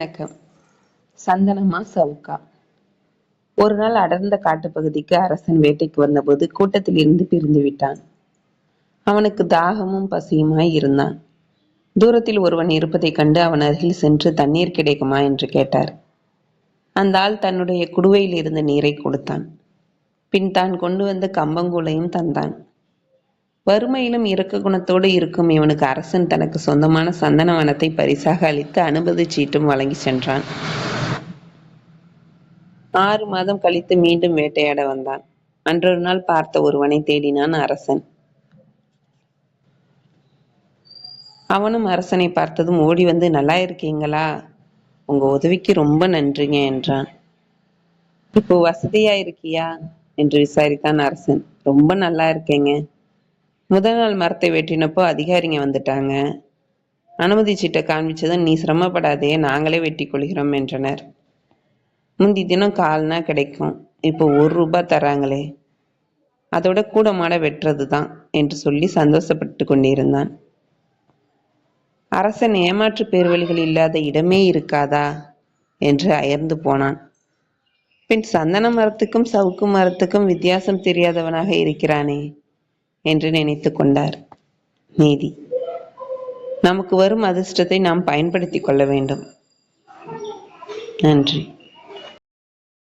வணக்கம். சந்தனமா சவுக்கா. ஒரு நாள் அடர்ந்த காட்டுப்பகுதிக்கு அரசன் வேட்டைக்கு வந்தபோது கூட்டத்தில் இருந்து பிரிந்து விட்டான். அவனுக்கு தாகமும் பசியுமாய் இருந்தான். தூரத்தில் ஒருவன் இருப்பதைக் கண்டு அவன் அருகில் சென்று தண்ணீர் கிடைக்குமா? என்று கேட்டார். அந்த ஆள் தன்னுடைய குடுவையில் இருந்த நீரை கொடுத்தான். பின் தான் கொண்டு வந்த கம்பங்கூளையும் தந்தான். வறுமையிலும் இரக்க குணத்தோடு இருக்கும் இவனுக்கு அரசன் தனக்கு சொந்தமான சந்தன வனத்தை பரிசாக அளித்து அனுமதி சீட்டும் வழங்கி சென்றான். ஆறு மாதம் கழித்து மீண்டும் வேட்டையாட வந்தான். அன்றொரு நாள் பார்த்த ஒருவனை தேடினான் அரசன். அவனும் அரசனை பார்த்ததும் ஓடி வந்து நல்லா இருக்கீங்களா? உங்க உதவிக்கு ரொம்ப நன்றிங்க என்றான். இப்போ வசதியா இருக்கியா? என்று விசாரித்தான் அரசன். ரொம்ப நல்லா இருக்கேங்க. முதல் நாள் மரத்தை வெட்டினப்போ அதிகாரிங்க வந்துட்டாங்க. அனுமதி சீட்டை காண்பிச்சதும் நீ சிரமப்படாதே நாங்களே வெட்டி கொள்கிறோம் என்றனர். முந்தி தினம் கால்னா கிடைக்கும். இப்போ ஒரு ரூபாய் தராங்களே அதோட கூட மாட வெட்டுறது தான் என்று சொல்லி சந்தோஷப்பட்டு கொண்டிருந்தான். அரசன் ஏமாற்று பேர்வழிகள் இல்லாத இடமே இருக்காதா? என்று அயர்ந்து போனான். பின் சந்தன மரத்துக்கும் சவுக்கு மரத்துக்கும் வித்தியாசம் தெரியாதவனாக இருக்கிறானே. என்று நினைத்து கொண்டார். நீதி. நமக்கு வரும் அதிர்ஷ்டத்தை நாம் பயன்படுத்திக் கொள்ள வேண்டும். நன்றி.